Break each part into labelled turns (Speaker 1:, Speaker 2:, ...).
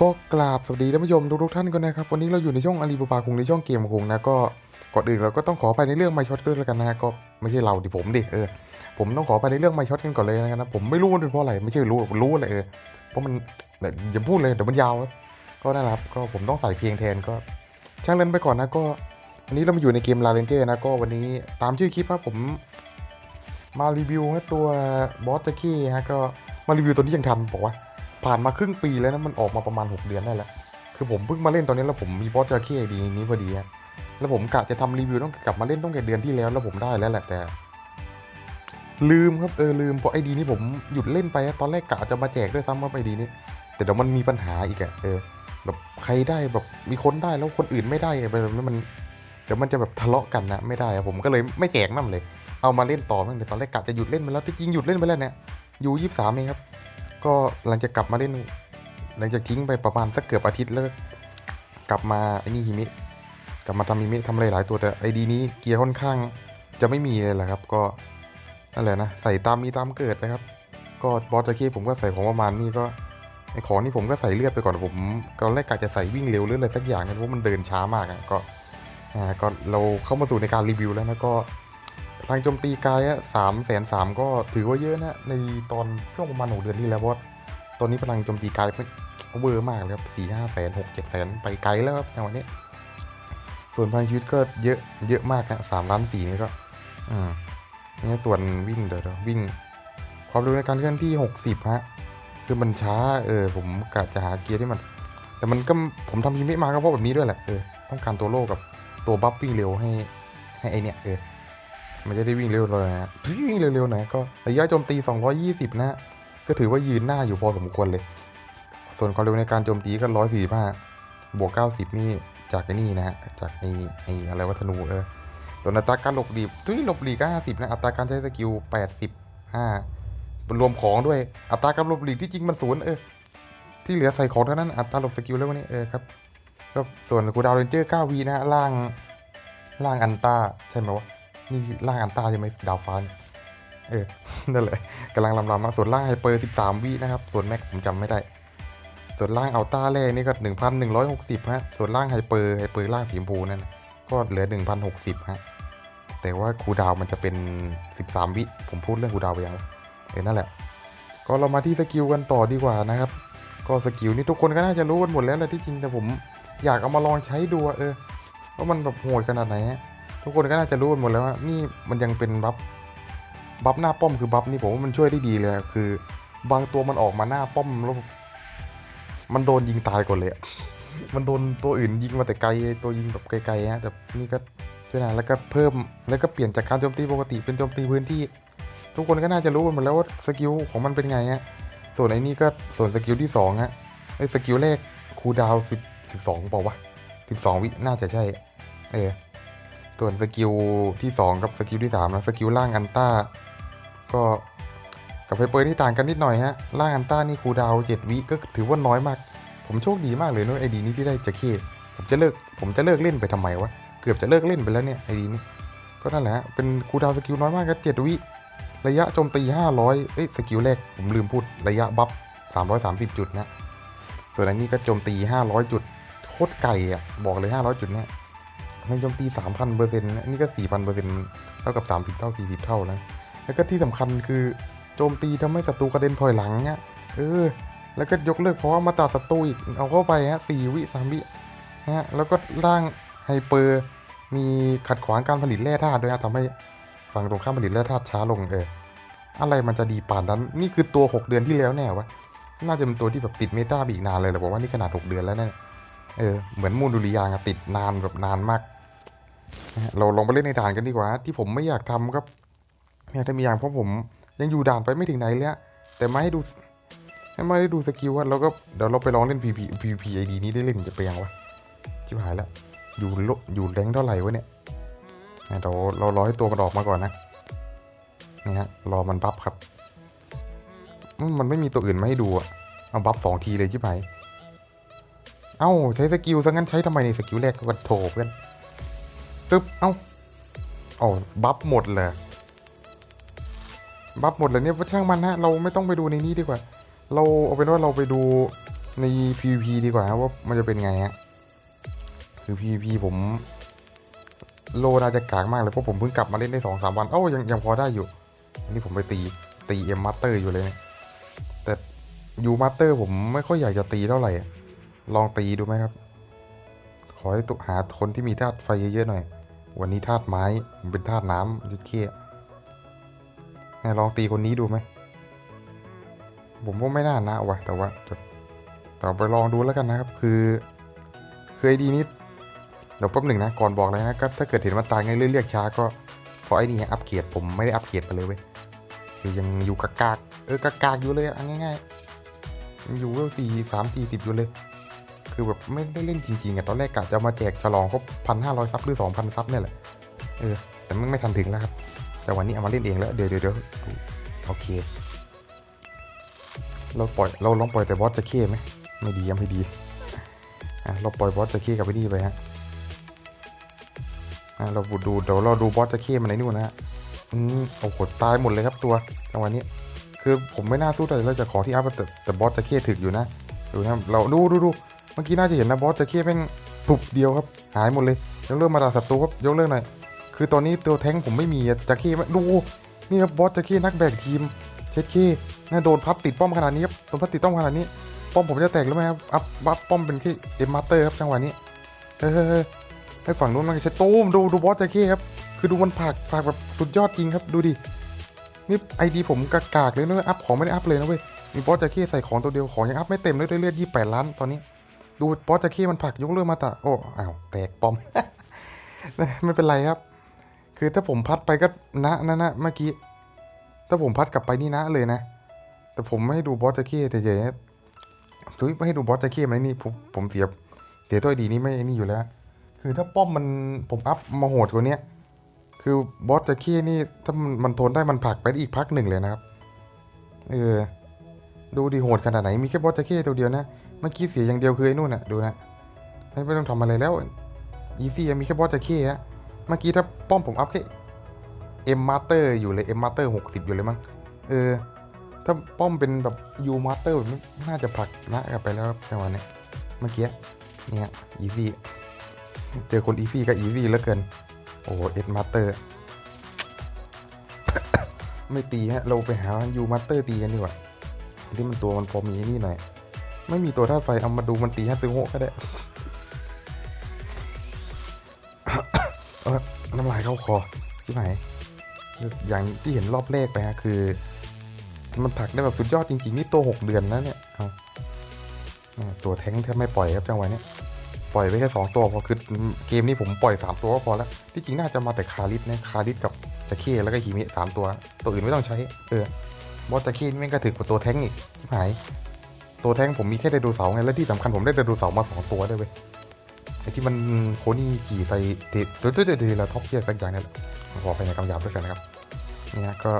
Speaker 1: ก็กราบสวัสดีท่านผู้ชมทุกๆท่านกันนะครับ วันนี้เราอยู่ในช่องอาลีบาบาคงในช่องเกมคงนะก็ก่อนอื่นเราก็ต้องขอไปในเรื่องไมช็อตด้วยแล้วกันนะก็ไม่ใช่เราดิผมดิเออผมต้องขอไปในเรื่องไมช็อตกันก่อนเลยนะครับผมไม่รู้ว่าเป็นเพราะอะไรไม่ใช่รู้รู้อะไรเออเพราะมันเดี๋ยวอย่าพูดเลยเดี๋ยวมันยาวครับก็นั่นแหละครับก็ผมต้องใส่เพลงแทนก็ช่างเล่นไปก่อนนะก็วันนี้เรามาอยู่ในเกมลาเรนเจอร์นะก็วันนี้ตามชื่อคลิปครับผมมารีวิวฮะตัวบอสตะกี้ฮะก็มารีวิวตัวนี้ยังทันบอกว่า ผ่านมาครึ่งปีแล้วนะมันออกมาประมาณ 6 เดือนได้แล้ว คือผมเพิ่งมาเล่นตอนนี้แล้วผมมีบอสจระเข้ดีนี้พอดีแล้วผมกะจะทำรีวิวต้องกลับมาเล่นต้องแต่เดือนที่แล้วแล้วผมได้แล้วแหละแต่ ลืมครับเออลืมเพราะไอดีนี้ผมหยุดเล่นไปตอนแรกกะจะมาแจกด้วยซ้ำว่าไอดีนี้แต่เดี๋ยวมันมีปัญหาอีกอะเออ แบบใครได้แบบมีคนได้แล้วคนอื่นไม่ได้แบบนี้นมันเดี๋ยวมันจะแบบทะเลาะกันนะไม่ได้ผมก็เลยไม่แจกนั่นเลย เอามาเล่นต่อตั้งแต่ตอนแรกกะจะหยุดเล่นไปแล้วที่จริงหยุดเล่นไปแล้วเนี่ยอยู่ยี่สิบสามเองครับ ก็หลังจากกลับมาเล่น หลังจากทิ้งไปประมาณสักเกือบอาทิตย์แล้วกลับมาไอ้นี่ฮิมิกลับมาทำฮิมิทำอะไรหลายตัวแต่ไอดีนี้เกียร์ค่อนข้างจะไม่มีเลยแหละครับ ก็นั่นแหละนะใส่ตามมีตามเกิดนะครับ ก็บอสตะกี้ผมก็ใส่ของประมาณนี้ก็ไอของนี่ผมก็ใส่เลือดไปก่อนผมตอนแรกกะจะใส่วิ่งเร็วหรืออะไรสักอย่างนะเพราะมันเดินช้ามากอะก็อ่าก็เราเข้ามาสู่ในการรีวิวแล้วนะก็ พลังโจมตีกายอะสามแสนสามก็ถือว่าเยอะนะ ในตอนช่วงประมาณหกเดือนที่แล้วเพราะตอนนี้พลังโจมตีกลไม่เวอร์มากเลยครับสี่ห้าแสนหกเจ็ดแสนไปไกลแล้วครับในวันนี้ส่วนพลังชีวิตก็เยอะเยอะมากนะสามล้านสี่นี่ก็ อืมนี่ส่วนวิ่งเดี๋ยววิ่ง ความเร็วในการเคลื่อนที่หกสิบฮะ คือมันช้า เออ ผมกะจะหาเกียร์ที่มัน แต่มันก็ผมทำยิมิมาก็เพราะแบบนี้ด้วยแหละ เออ ต้องการตัวโลกับตัวบัฟวิ่งเร็วให้ ให้ไอเนี่ย เออ มันจะได้วิ่งเร็วเลยนะวิ่งเร็วๆน่อยก็ระยะโจมตี 220นะฮะก็ถือว่ายืนหน้าอยู่พอสมควรเลย ส่วนความเร็วในการโจมตีก็ร้อยสี่ห้าบวกเก้าสิบนี่จากไอ้นี่นะฮะจากไอ้ไอ้อะไรวัฒนูเออส่วนอัตราการหลบหลีกทุยหลบหลีกก็ห้าสิบนะ อัตราการใช้สกิลแปดสิบห้ารวมของด้วย อัตราการหลบหลีกที่จริงมันศูนย์เออ ที่เหลือใส่ของเท่านั้น อัตราหลบสกิลแล้ววันนี้เออครับ ก็ส่วนกูดาวเรนเจอร์9วีนะฮะล่าง ล่างอันต้าใช่ไหมวะ นี่ล่างอันต้าใช่ไหมดาวฟ้าเนี่ยเออ นั่นแหละกำลังลำลำมาส่วนล่างไฮเปอร์13วินะครับ ส่วนแม็กผมจำไม่ได้ ส่วนล่างอัลต้าแรกนี่ก็ 1,160ฮะ ส่วนล่างไฮเปอร์ไฮเปอร์ล่างสีชมพูนั่นก็เหลือ 1,060ฮะ แต่ว่าคูดาวมันจะเป็น 13 วิ ผมพูดเรื่องคูดาวไปยังเออนั่นแหละ ก็เรามาที่สกิลกันต่อดีกว่านะครับ ก็สกิลนี่ทุกคนก็น่าจะรู้กันหมดแล้วแหละที่จริงแต่ผมอยากเอามาลองใช้ดูเออว่ามันแบบโหดขนาดไหนฮะ ทุกคนก็น่าจะรู้กันหมดแล้วว่านี่มันยังเป็นบัฟบัฟหน้าป้อมคือบัฟนี่ผมว่ามันช่วยได้ดีเลยคือ บางตัวมันออกมาหน้าป้อมแล้วมันโดนยิงตายก่อนเลยมันโดนตัวอื่นยิงมาแต่ไกลตัวยิงแบบไกลๆฮะแต่นี่ก็ช่วยนะแล้วก็เพิ่มแล้วก็เปลี่ยนจากการโจมตีปกติเป็นโจมตีพื้นที่ ทุกคนก็น่าจะรู้กันหมดแล้วว่าสกิลของมันเป็นไงฮะส่วนไอ้นี่ก็ส่วนสกิลที่สองฮะไอ้สกิลแรกคูลดาวน์สิบสิบสองเปล่าวะสิบสองวิน่าจะใช่เออ ส่วนสกิลที่ 2 กับสกิลที่3นะสกิลล่างอันต้า ก็กับไฟเปอร์ที่ต่างกันนิดหน่อยฮะล่างอันต้านี่คูดาว7วิก็ถือว่าน้อยมาก ผมโชคดีมากเลยเนอะไอดีนี้ที่ได้จะเคผมจะเลิกผมจะเลิกเล่นไปทำไมวะเกือบจะเลิกเล่นไปแล้วเนี่ยไอดีนี้ก็นั่นแหละเป็นคูดาวสกิลน้อยมากก็7วิระยะโจมตี 500 เอ้ยสกิลแรกผมลืมพูดระยะบัฟ 330 จุดนะ ส่วนอันนี้ก็โจมตี 500 จุดโคตรไกลอะบอกเลย 500 จุดเนี่ย มันโจมตีสามพันเปอร์เซ็นต์นี่ก็สี่พันเปอร์เซ็นต์เท่ากับสามสิบเท่าสี่สิบเท่านะ แล้วก็ที่สำคัญคือโจมตีทำให้ศัตรูกระเด็นถอยหลังเนี่ยเออ แล้วก็ยกเลิกเพราะว่ามาตัดศัตรูอีกเอาเข้าไปฮะสี่วิสามวินะฮะแล้วก็ร่างไฮเปอร์มีขัดขวางการผลิตแร่ธาตุด้วยฮะทำให้ฝั่งตรงข้ามผลิตแร่ธาตุช้าลงเอออะไรมันจะดีป่านนั้น นี่คือตัวหกเดือนที่แล้วแน่วะน่าจะเป็นตัวที่แบบติดเมตาไปอีกนานเลยแหละบอกว่านี่ขนาดหกเดือนแล้วเนี่ยเออเหมือนมูลดุริยางะติดนานแบบนานมาก เราลองไปเล่นในด่านกันดีกว่า ที่ผมไม่อยากทำก็เนี่ยถ้ามีอย่างเพราะผมยังอยู่ด่านไปไม่ถึงไหนเลยอะแต่ไม่ให้ดูให้ไม่ได้ดูสกิลว่าเราก็เดี๋ยวเราไปลองเล่น PVP PVP ID นี้ได้เล่นจะไปยังวะชิบหายแล้วอยู่โลอยู่แรงเท่าไหร่วะเนี่ยเนี่ยเราเรารอให้ตัวมันออกมาก่อนนะนี่ฮะรอมันบัฟครับมมันไม่มีตัวอื่นมาให้ดูอะเอาบัฟสองทีเลยชิบหายเอ้าใช้สกิลซะงั้นใช้ทำไมในสกิลแรกก็โถเพื่อน ตึ๊บ เอ้าอ๋อบัฟหมดเลยบัฟหมดเลยเนี่ยช่างมันฮะ เราไม่ต้องไปดูในนี้ดีกว่า เราเอาเป็นว่าเราไปดูใน PVP ดีกว่าว่ามันจะเป็นไงฮะ คือ PVP ผมโลน่าจะกากมากเลยเพราะผมเพิ่งกลับมาเล่นได้สองสามวันเอ้ายังยังพอได้อยู่อันนี้ผมไปตีตีเอ็มมาสเตอร์อยู่เลยเนี่ยแต่ยูมาสเตอร์ผมไม่ค่อยอยากจะตีเท่าไหร่ลองตีดูไหมครับ ขอให้ตุหาคนที่มีธาตุไฟเยอะๆหน่อย วันนี้ธาตุไม้ผมเป็นธาตุน้ำยึดเคี้ยไหนลองตีคนนี้ดูไหม ผมว่าไม่น่านะว่ะแต่ว่าจะแต่ไปลองดูแล้วกันนะครับ คือคือไอดีนี้เดี๋ยวแป๊บหนึ่งนะ ก่อนบอกเลยนะก็ถ้าเกิดเห็นมันตายง่ายเรื่อยเรียกช้าก็เพราะไอ้นี่อัปเกรดผมไม่ได้อัปเกรดไปเลยเว้ยคือยังอยู่กากเออกากอยู่เลยอะง่ายๆยังอยู่เวลสี่สามสี่สิบอยู่เลย คือแบบไม่ได้เล่นจริงๆอะตอนแรกกะจะเอามาแจกฉลองครบพันห้าร้อยซับหรือสองพันซับเนี่ยแหละ เออ แต่มันไม่ทันถึงแล้วครับ แต่วันนี้เอามาเล่นเองแล้วเดี๋ยวเดี๋ยวเดี๋ยวโอเค เราปล่อย เราลองปล่อยแต่บอสจะเข้ไหม ไม่ดียังไม่ดี อะ เราปล่อยบอสจะเข้กับไปนี่ไปฮะ อะ เราดูเดี๋ยวเราดูบอสจะเข้มันในนู่นนะฮะ อืมโอ้โหตายหมดเลยครับตัวจังหวะนี้ คือผมไม่น่าสู้แต่เราจะขอที่อัพแต่แต่บอสจะเข้ถึกอยู่นะ ดูนะ เราดูดูดู เมื่อกี้น่าจะเห็นนะบอสจะเข้แม่งปุบเดียวครับ หายหมดเลยยกเลิกมาดาศัตรูครับยกเลิกหน่อยคือตอนนี้ตัวแท้งผมไม่มีอะจะเข้ไหมดูนี่ครับบอสจะเข้นักแบกทีมเช็ดขี้น่าโดนพัดติดป้อมขนาดนี้ครับโดนพัดติดป้อมขนาดนี้ป้อมผมจะแตกหรือไม่ครับอัพวับป้อมเป็นแค่เอ็มมาสเตอร์ครับจังหวะนี้เฮ้ยเฮ้ยเฮ้ยให้ฝั่งนู้นมันใช้ตูมดูดูบอสจะเข้ครับคือดูมันผากผากแบบสุดยอดจริงครับดูดินี่ไอดีผมกากากๆเลยนะเว้ยอัพของไม่ได้อัพเลยนะเว้ยมีบอสจะเข้ใส่ของตัวเดียวของยังอัพไม่เต็มเลยเลือดยี่แปดล้านตอนนี้ ดูบอสจะเข้มันผลักยกเลิกมาตะโอ้อ้าวแตกปอม ไม่เป็นไรครับ คือถ้าผมพัดไปก็นะนะนะเมื่อกี้ ถ้าผมพัดกลับไปนี่นะเลยนะ แต่ผมไม่ให้ดูบอสจะเข้แต่เฉยๆทุยไม่ให้ดูบอสจะเข้ไหมนี่ผมผมเสียเสียตัวดีนี่ไม่ไอ้นี่อยู่แล้ว คือถ้าป้อมมันผมอัพมาโหดกว่าเนี้ยคือบอสจะเข้นี่ถ้ามันทนได้มันผลักไปอีกพักหนึ่งเลยนะครับ เออ ดูดิโหดขนาดไหนมีแค่บอสจะเข้ตัวเดียวนะเมื่อกี้เสียอย่างเดียวคือไอ้นู่นน่ะดูนะไม่ต้องทำอะไรแล้วอีซี่มีแค่บอสจะเข้ฮะเมื่อกี้ถ้าป้อมผมอัพแค่เอ็มมาสเตอร์อยู่เลยเอ็มมาสเตอร์หกสิบอยู่เลยมั้งเออ ถ้าป้อมเป็นแบบยูมาสเตอร์น่าจะผลักนะกลับไปแล้วจังหวะเนี้ยเมื่อกี้เนี่ยอีซี่เจอคนอีซี่ก็อีซี่เหลือเกิน โอ้เอ็ดมาสเตอร์ ไม่ตีฮะ เราไปหายูมาสเตอร์ตีกันดีกว่า ที่มันตัวมันพอมีนี่หน่อย ไม่มีตัวธาตุไฟเอามาดูมันตีฮัตซึโงะก็ได้เออน้ำลายเข้าคอที่ไหนอย่างที่เห็นรอบแรกไปฮะคือ มันผลักได้แบบสุดยอดจริงๆ นี่ตัวหกเดือนแล้วเนี่ยเอาตัวแท้งแทบไม่ปล่อยครับจังหวะนี้ปล่อยไปแค่สองตัวพอคือเกมนี้ผมปล่อยสามตัวก็พอแล้ว ที่จริงน่าจะมาแต่คาริสนะคาริสกับจะเข้แล้วก็ฮิมิสามตัว ตัวอื่นไม่ต้องใช้ เออ บอสจะเข้นี่แม่งก็ถึกกว่าตัวแท้งอีกที่หาย ตัวแท้งผมมีแค่ไดโนเสาร์ไง และที่สำคัญผมได้ไดโนเสาร์มาสองตัวด้วยเว้ย ไอที่มันโคนี่ขี่ใส่เทปเดี๋ยวเดี๋ยวเดี๋ยวท็อปเกียร์สักอย่างนี่ยแหละขอไปในคำหยาบด้วยกันนะครับ เนี่ยก็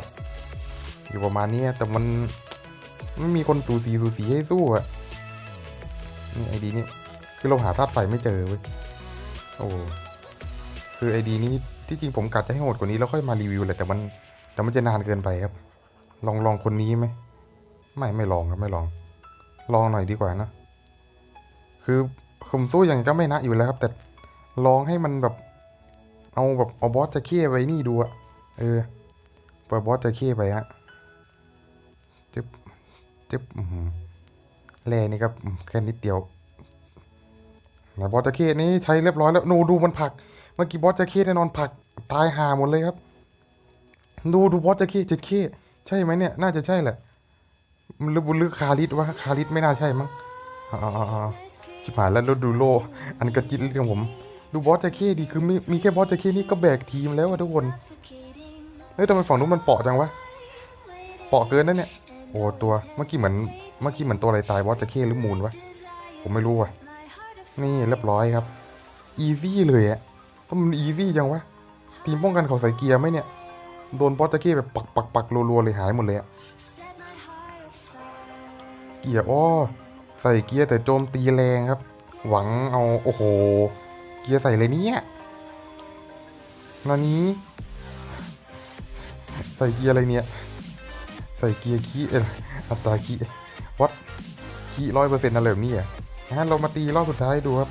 Speaker 1: อยู่ประมาณนี้แต่มันไม่มีคนสูสีสูสีให้สู้อะนี่ไอดีนี่คือเราหาธาตุไฟไม่เจอเว้ย โอ้คือไอดีนี้ที่จริงผมกะจะให้โหดกว่านี้แล้วค่อยมารีวิวแหละแต่มันแต่มันจะนานเกินไปครับ ลองลองคนนี้ไหม ไม่ไม่ลองครับไม่ลอง ลองหน่อยดีกว่านะ คือผมสู้อย่างก็ไม่นะอยู่แล้วครับ แต่ลองให้มันแบบ เอาแบบเอาบอสจะเข้ไปนี่ดูอะเออปล่อยบอสจะเข้ไปฮะจึ๊บจึ๊บแร่นี่ครับแค่นิดเดียวนะบอสจะเข้นี้ใช้เรียบร้อยแล้วนูดูมันผลัก เมื่อกี้บอสจะเข้แน่นอนผลักตายห่าหมดเลยครับ ดูดูบอสจะเข้เจ็ดเข้ ใช่ไหมเนี่ย น่าจะใช่แหละมันหรือบุหรือคาริสวะคาริสไม่น่าใช่มั้งอ๋ออ๋ออ๋อชิบหายแล้วแล้วดูโล อันกระจิตของผม ดูบอสจะเข้ดีคือมีมีแค่บอสจะเข้นี่ก็แบกทีมแล้วอะทุกคนเฮ้ยทำไมฝั่งนู้นมันเปาะจังวะเปาะเกินนะเนี่ยโอ้ตัวเมื่อกี้เหมือนเมื่อกี้เหมือนตัวอะไรตายบอสจะเข้หรือมูลวะผมไม่รู้ว่ะนี่เรียบร้อยครับอีซี่เลยอะทำไมมันอีซี่จังวะทีมป้องกันเขาใส่เกียร์ไหมเนี่ย โดนบอสจะเข้แบบปักปักปักรัวๆเลยหายหมดเลยอะเกียร์อ้อใส่เกียร์แต่โจมตีแรงครับ หวังเอาโอ้โห เกียร์ใส่เลยเนี่ยนานี้ ใส่เกียร์อะไรเนี่ย ใส่เกียร์ขี้เอออัตราขี้วัดคีร้อยเปอร์เซ็นต์อะไรแบบนี้อะงั้นเรามาตีรอบสุดท้ายดูครับ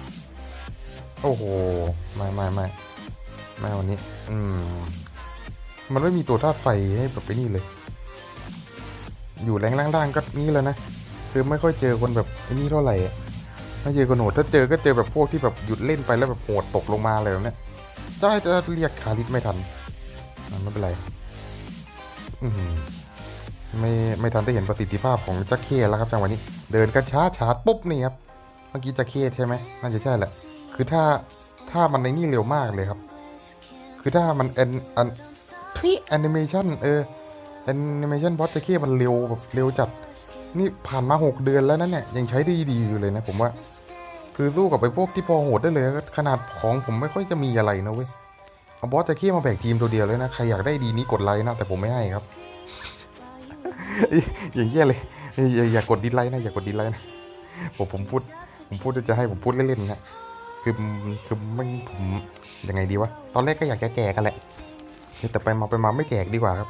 Speaker 1: โอ้โหไม่ไม่ไม่ไม่วันนี้ อืม มันไม่มีตัวธาตุไฟให้แบบไปนี่เลย อยู่แรงล่างๆก็นี่แล้วนะ คือไม่ค่อยเจอคนแบบไอ้นี่เท่าไหร่ถ้าเจอคนโหดถ้าเจอก็เจอแบบพวกที่แบบหยุดเล่นไปแล้วแบบโหดตกลงมาอะไรแบบเนี้ยจะจะเรียกคาริสไม่ทันไม่เป็นไรไม่ไม่ทันได้เห็นประสิทธิภาพของจักเคแล้วครับจังหวะนี้ เดินกันช้าชาร์ปุ๊บนี่ครับเมื่อกี้จักเคใช่ไหมน่าจะใช่แหละ คือถ้าถ้ามันในนี่เร็วมากเลยครับ คือถ้ามันแอนอัน ทุยแอนิเมชันเออแอนิเมชันบอสจักรเคียมันเร็วแบบเร็วจัด นี่ผ่านมาหกเดือนแล้วนั่นเนี่ยยังใช้ได้ดีอยู่เลยนะผมว่า คือสู้กับไปพวกที่พอโหดได้เลย ขนาดของผมไม่ค่อยจะมีอะไรนะเว้ยเอาบอสจะเคี้มาแบกทีมตัวเดียวเลยนะ ใครอยากได้ดีนี้กดไลค์นะ แต่ผมไม่ให้ครับ อย่างเงี้ยเลยอย่าอย่ากดดิสไลค์นะอย่ากดดิสไลค์นะผมผมพูด ผมพูดจะให้ผมพูดเล่นๆนะคือคือไม่ผมยังไงดีวะตอนแรกก็อยากจะแจกกันแหละ แต่ไปมาไปมาไม่แจกดีกว่าครับ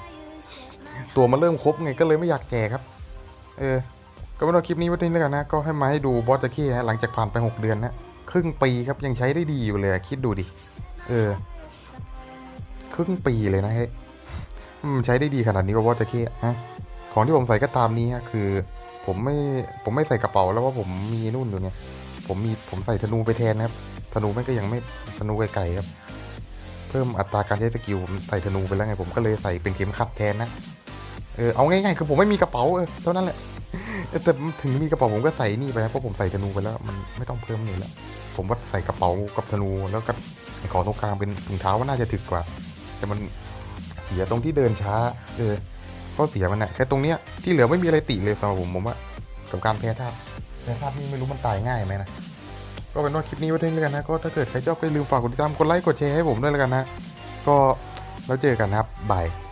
Speaker 1: ตัวมาเริ่มครบไงก็เลยไม่อยากแจกครับ เออ ก็ม่ต้องคลิปนี้ไว้ที่นี่แล้วกันนะ ก็ให้มาให้ดูบอสจะเขี้ฮะหลังจากผ่านไป 6 เดือนนะครึ่งปีครับยังใช้ได้ดีอยู่เลยคิดดูดิเออ ครึ่งปีเลยนะเฮ้ยมันใช้ได้ดีขนาดนี้ว่าบอสจะเขี้ฮะของที่ผมใส่ก็ตามนี้ฮะคือ ผมไม่ผมไม่ใส่กระเป๋าแล้วว่าผมมีนู่นอยู่เนี่ย ผมมีผมใส่ธนูไปแทนนะครับธนูแม่งก็ยังไม่ธนูไกลๆครับ พิ่มอัตราการใช้สกิลผมใส่ธนูไปแล้วไงผมก็เลยใส่เป็นเข็มขัดแทนนะเออเอาง่ายๆคือผมไม่มีกระเป๋าเออเท่านั้นแหละแต่ถึงมีกระเป๋าผมก็ใส่นี่ไปนะเพราะผมใส่ธนูไปแล้วมันไม่ต้องเพิ่มเลยแล้วผมว่าใส่กระเป๋ากับธนูแล้วก็ของตรงกลางเป็นถุงเท้าว่าน่าจะถึกกว่า แต่มันเสียตรงที่เดินช้า เออข้อเสียมันนะแค่ตรงเนี้ยที่เหลือไม่มีอะไรติเลยสำหรับผมผมว่ากับการแพ้ธาตุแพ้ธาตุนี่ไม่รู้มันตายง่ายไหมนะ ก็เป็นว่าคลิปนี้ไว้เท่านี้แล้วกันนะก็ถ้าเกิดใครชอบก็อย่าลืมฝากกดติดตามกดไลค์กดแชร์ให้ผมด้วยแล้วกันนะก็แล้วเจอกันนะครับบาย